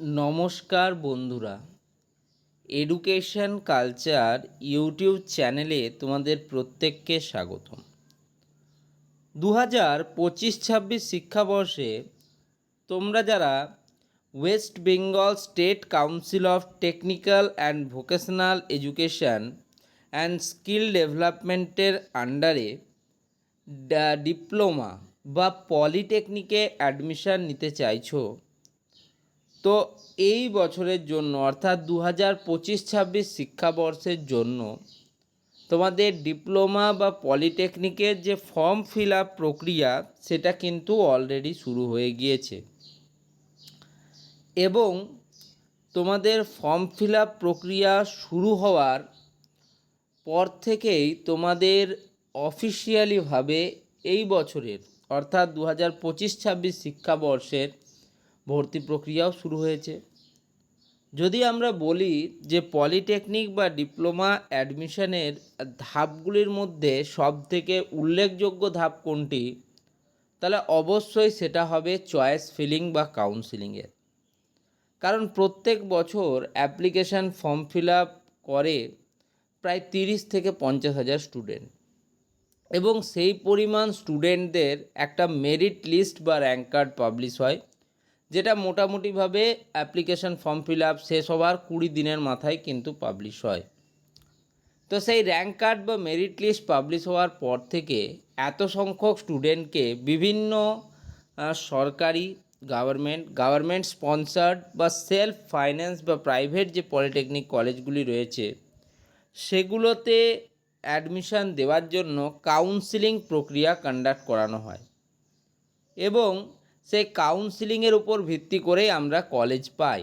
নমস্কার বন্ধুরা। Education culture YouTube চ্যানেলে তোমাদের প্রত্যেককে স্বাগতম। দু হাজার পঁচিশ ছাব্বিশ শিক্ষাবর্ষে তোমরা যারা West Bengal State Council of Technical and Vocational Education and Skill ডেভেলপমেন্টের আন্ডারে ডিপ্লোমা বা পলিটেকনিকে অ্যাডমিশন নিতে চাইছো তো এই বছরের জন্য, অর্থাৎ দু হাজার পঁচিশ ছাব্বিশ শিক্ষাবর্ষের জন্য, তোমাদের ডিপ্লোমা বা পলিটেকনিকের যে ফর্ম ফিল আপ প্রক্রিয়া, সেটা কিন্তু অলরেডি শুরু হয়ে গিয়েছে। এবং তোমাদের ফর্ম ফিল আপ প্রক্রিয়া শুরু হওয়ার পর থেকেই তোমাদের অফিসিয়ালিভাবে এই বছরের, অর্থাৎ দু হাজার পঁচিশ ছাব্বিশ শিক্ষাবর্ষের ভর্তি প্রক্রিয়াও শুরু হয়েছে। যদি আমরা বলি যে পলিটেকনিক বা ডিপ্লোমা অ্যাডমিশনের ধাপগুলির মধ্যে সবথেকে উল্লেখযোগ্য ধাপ কোনটি? তাহলে অবশ্যই সেটা হবে চয়েস ফিলিং বা কাউন্সিলিংয়ের। কারণ প্রত্যেক বছর অ্যাপ্লিকেশান ফর্ম ফিল আপ করে প্রায় তিরিশ থেকে পঞ্চাশ হাজার স্টুডেন্ট। এবং সেই পরিমাণ স্টুডেন্টদের একটা মেরিট লিস্ট বা র্যাঙ্ক কার্ড পাবলিশ হয়। যেটা মোটামুটিভাবে অ্যাপ্লিকেশন ফর্ম ফিল আপ শেষ হওয়ার কুড়ি দিনের মাথায় কিন্তু পাবলিশ হয়। তো সেই র্যাঙ্ক কার্ড বা মেরিট লিস্ট পাবলিশ হওয়ার পর থেকে এত সংখ্যক স্টুডেন্টকে বিভিন্ন সরকারি গভর্নমেন্ট গভর্নমেন্ট স্পন্সার্ড বা সেলফ ফাইন্যান্স বা প্রাইভেট যে পলিটেকনিক কলেজগুলি রয়েছে, সেগুলোতে অ্যাডমিশান দেওয়ার জন্য কাউন্সিলিং প্রক্রিয়া কন্ডাক্ট করানো হয়। এবং সেই কাউন্সিলিংয়ের উপর ভিত্তি করেই আমরা কলেজ পাই।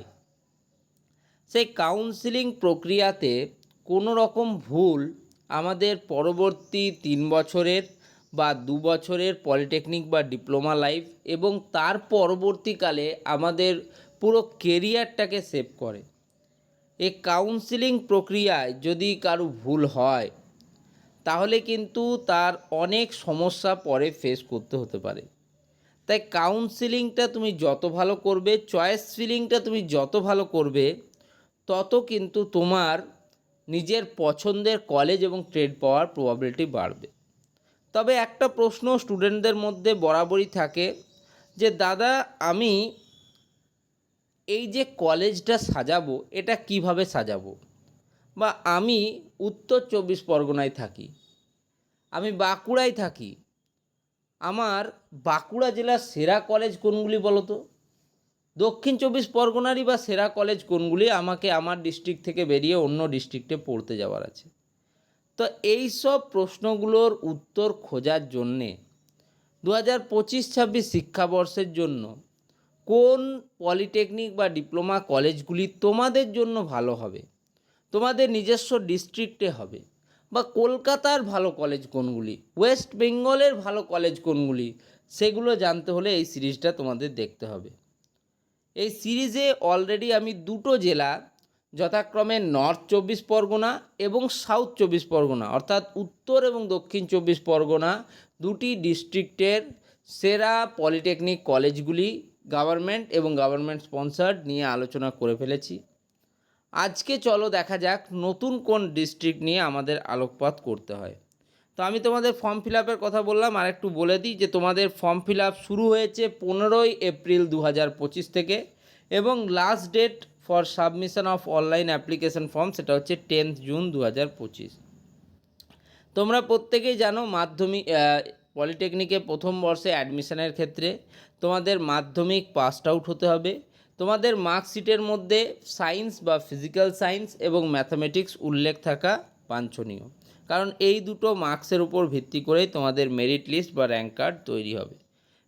সেই কাউন্সিলিং প্রক্রিয়াতে কোনো রকম ভুল আমাদের পরবর্তী তিন বছরের বা দু বছরের পলিটেকনিক বা ডিপ্লোমা লাইফ এবং তার পরবর্তীকালে আমাদের পুরো কেরিয়ারটাকে সেভ করে। এই কাউন্সিলিং প্রক্রিয়ায় যদি কারও ভুল হয়, তাহলে কিন্তু তার অনেক সমস্যা পরে ফেস করতে হতে পারে। তাই কাউন্সিলিংটা তুমি যত ভালো করবে চয়েস ফিলিংটা তুমি যত ভালো করবে, তত কিন্তু তোমার নিজের পছন্দের কলেজ এবং ট্রেড পাওয়ার প্রবাবিলিটি বাড়বে। তবে একটা প্রশ্ন স্টুডেন্টদের মধ্যে বরাবরই থাকে যে, দাদা, আমি এই যে কলেজটা সাজাবো, এটা কীভাবে সাজাবো? বা, আমি উত্তর চব্বিশ পরগনায় থাকি, আমি বাঁকুড়ায় থাকি আমার বাঁকুড়া জেলার সেরা কলেজ কোনগুলি বলো তো? দক্ষিণ চব্বিশ পরগনারই বা সেরা কলেজ কোনগুলি? আমাকে আমার ডিস্ট্রিক্ট থেকে বেরিয়ে অন্য ডিস্ট্রিক্টে পড়তে যাওয়ার আছে। তো এই সব প্রশ্নগুলোর উত্তর খোঁজার জন্যে দু হাজার পঁচিশ ছাব্বিশ শিক্ষাবর্ষের জন্য কোন পলিটেকনিক বা ডিপ্লোমা কলেজগুলি তোমাদের জন্য ভালো হবে? তোমাদের নিজস্ব ডিস্ট্রিক্টে হবে। বা কলকাতার ভালো কলেজ কোনগুলি? ওয়েস্ট বেঙ্গলের ভালো কলেজ কোনগুলি? সেগুলো জানতে হলে এই সিরিজটা তোমাদের দেখতে হবে। এই সিরিজে অলরেডি আমি দুটো জেলা, যথাক্রমে নর্থ চব্বিশ পরগনা এবং সাউথ চব্বিশ পরগনা, অর্থাৎ উত্তর এবং দক্ষিণ চব্বিশ পরগনা দুটি ডিস্ট্রিক্টের সেরা পলিটেকনিক কলেজগুলি গভর্নমেন্ট এবং গভর্নমেন্ট স্পন্সার্ড নিয়ে আলোচনা করে ফেলেছি। আজকে চলো দেখা যাক নতুন কোন ডিস্ট্রিক্ট নিয়ে আমাদের আলোকপাত করতে হয়। তো আমি তোমাদের ফর্ম ফিল আপের কথা বললাম, আর একটু বলে দিই যে তোমাদের ফর্ম ফিল আপ শুরু হয়েছে পনেরোই এপ্রিল দু হাজার পঁচিশ থেকে এবং last date for submission of online application form সেটা হচ্ছে টেন্থ জুন দু হাজার পঁচিশ। তোমরা প্রত্যেকেই জানো মাধ্যমিক পলিটেকনিকে প্রথম বর্ষে অ্যাডমিশনের ক্ষেত্রে তোমাদের মাধ্যমিক পাসড আউট হতে হবে। তোমাদের মার্কশিটের মধ্যে সায়েন্স বা ফিজিক্যাল সায়েন্স এবং ম্যাথামেটিক্স উল্লেখ থাকা বাঞ্ছনীয়। কারণ এই দুটো মার্কসের উপর ভিত্তি করেই তোমাদের মেরিট লিস্ট বা র্যাঙ্ক কার্ড তৈরি হবে।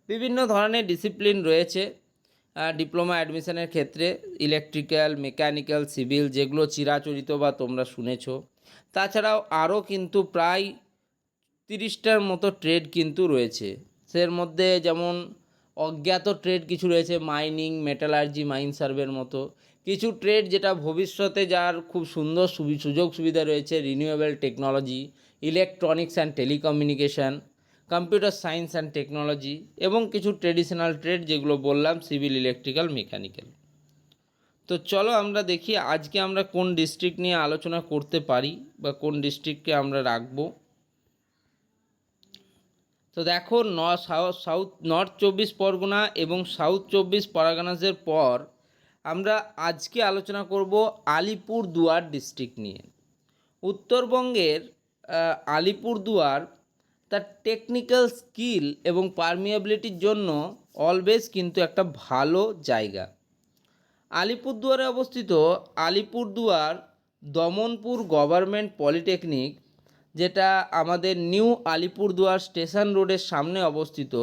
বিভিন্ন ধরনের ডিসিপ্লিন রয়েছে। ডিপ্লোমা অ্যাডমিশনের ক্ষেত্রে ইলেকট্রিক্যাল, মেকানিক্যাল, সিভিল যেগুলো চিরাচরিত বা তোমরা শুনেছো। তাছাড়াও আরও কিন্তু প্রায় তিরিশটার মতো ট্রেড কিন্তু রয়েছে। সের মধ্যে যেমন অজ্ঞাত ট্রেড কিছু রয়েছে মাইনিং মেটালার্জি মাইন সার্ভের মতো। কিছু ট্রেড যেটা ভবিষ্যতে যার খুব সুন্দর সুযোগ সুবিধা রয়েছে renewable technology electronics and telecommunication computer science and technology এবং কিছু ট্রেডিশনাল ট্রেড যেগুলো বললাম সিভিল ইলেকট্রিক্যাল মেকানিক্যাল তো চলো আমরা দেখি আজকে আমরা কোন ডিস্ট্রিক্ট নিয়ে আলোচনা করতে পারি বা কোন ডিস্ট্রিক্টকে আমরা রাখব। তো দেখো ন সাউ- সাউথ নর্থ চব্বিশ পরগনা এবং সাউথ চব্বিশ পরগনাসের পর আমরা আজকে আলোচনা করব আলিপুর দুয়ার ডিস্ট্রিক্ট নিয়ে। উত্তরবঙ্গের আহ, আলিপুরদুয়ার তার টেকনিক্যাল স্কিল এবং পারমিয়াবিলিটির জন্য অলওয়েজ কিন্তু একটা ভালো জায়গা। আলিপুরদুয়ারে অবস্থিত আলিপুরদুয়ার দমনপুর গভর্নমেন্ট পলিটেকনিক যেটা আমাদের নিউ আলিপুরদুয়ার স্টেশন রোডের সামনে অবস্থিত।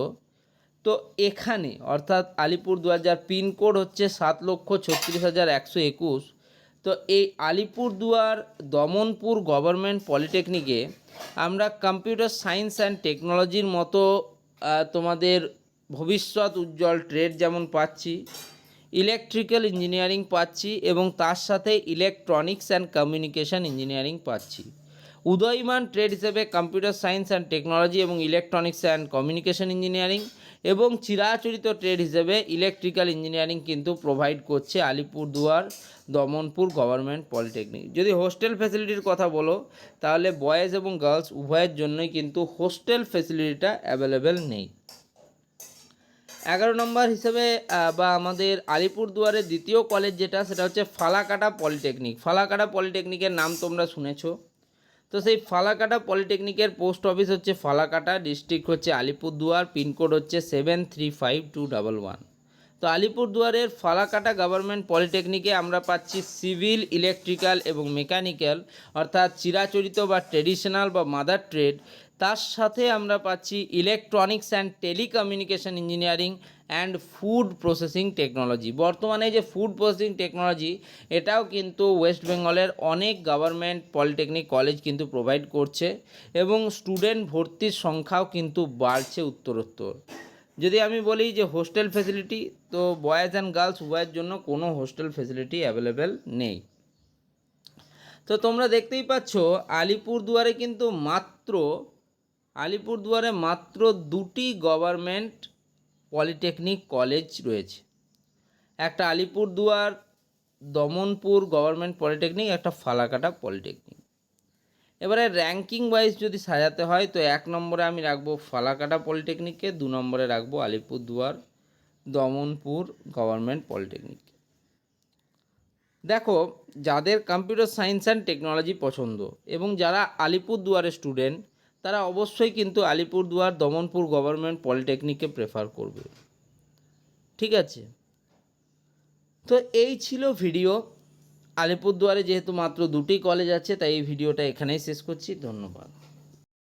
তো এখানে, অর্থাৎ আলিপুরদুয়ার যার পিনকোড হচ্ছে সাত লক্ষ ছত্রিশ হাজার একশো একুশ, তো এই আলিপুরদুয়ার দমনপুর গভর্নমেন্ট পলিটেকনিকে আমরা কম্পিউটার সায়েন্স অ্যান্ড টেকনোলজির মতো তোমাদের ভবিষ্যৎ উজ্জ্বল ট্রেড যেমন পাচ্ছি, ইলেকট্রিক্যাল ইঞ্জিনিয়ারিং পাচ্ছি এবং তার সাথে ইলেকট্রনিক্স অ্যান্ড কমিউনিকেশন ইঞ্জিনিয়ারিং পাচ্ছি। উদয়মান ট্রেড হিসেবে কম্পিউটার সায়েন্স অ্যান্ড টেকনোলজি এবং ইলেকট্রনিক্স অ্যান্ড কমিউনিকেশন ইঞ্জিনিয়ারিং এবং চিরাচরিত ট্রেড হিসেবে ইলেকট্রিক্যাল ইঞ্জিনিয়ারিং কিন্তু প্রোভাইড করছে আলিপুরদুয়ার, দমনপুর গভর্নমেন্ট পলিটেকনিক যদি হোস্টেল ফেসিলিটির কথা বলো, তাহলে বয়েজ এবং গার্লস উভয়ের জন্যই কিন্তু হোস্টেল ফেসিলিটিটা অ্যাভেলেবেল নেই। এগারো নম্বর হিসেবে বা আমাদের আলিপুরদুয়ারের দ্বিতীয় কলেজ যেটা, সেটা হচ্ছে ফালাকাটা পলিটেকনিক ফালাকাটা পলিটেকনিকের নাম তোমরা শুনেছো। তো সেই ফালাকাটা পলিটেকনিকের পোস্ট অফিস হচ্ছে ফালাকাটা, ডিস্ট্রিক্ট হচ্ছে আলিপুরদুয়ার, পিনকোড হচ্ছে seven three five two double one তো আলিপুরদুয়ারের ফালাকাটা গভর্নমেন্ট পলিটেকনিকে আমরা পাচ্ছি সিভিল ইলেকট্রিক্যাল এবং মেকানিক্যাল অর্থাৎ চিরাচরিত বা ট্রেডিশনাল বা মাদার ট্রেড তার সাথে আমরা পাচ্ছি electronics and telecommunication engineering and food processing technology বর্তমানে যে ফুড প্রসেসিং টেকনোলজি এটাও কিন্তু ওয়েস্ট বেঙ্গলের অনেক গভর্নমেন্ট পলিটেকনিক কলেজ কিন্তু প্রোভাইড করছে এবং স্টুডেন্ট ভর্তির সংখ্যাও কিন্তু বাড়ছে উত্তরোত্তর। যদি আমি বলি যে হোস্টেল ফেসিলিটি তো বয়েজ অ্যান্ড গার্লস উভয়ের জন্য কোনো হোস্টেল ফেসিলিটি অ্যাভেলেবেল নেই। তো তোমরা দেখতেই পাচ্ছ, আলিপুরদুয়ারে কিন্তু মাত্র, আলিপুরদুয়ারে মাত্র দুটি গভর্নমেন্ট পলিটেকনিক কলেজ রয়েছে। একটা আলিপুরদুয়ার, দমনপুর গভর্নমেন্ট পলিটেকনিক একটা ফালাকাটা পলিটেকনিক এবারে র্যাঙ্কিং ওয়াইজ যদি সাজাতে হয়, তো এক নম্বরে আমি রাখব ফালাকাটা পলিটেকনিককে দু নম্বরে রাখব আলিপুরদুয়ার, দমনপুর গভর্নমেন্ট পলিটেকনিক দেখো, যাদের কম্পিউটার সায়েন্স অ্যান্ড টেকনোলজি পছন্দ এবং যারা আলিপুরদুয়ারের স্টুডেন্ট তারা অবশ্যই কিন্তু আলিপুরদুয়ার, দমনপুর গভর্নমেন্ট পলিটেকনিককে প্রেফার করবে। ঠিক আছে? তো এই ছিল ভিডিও আলিপুরদুয়ারে যেহেতু মাত্র দুটি কলেজ আছে তাই এই ভিডিওটা এখানেই শেষ করছি। ধন্যবাদ।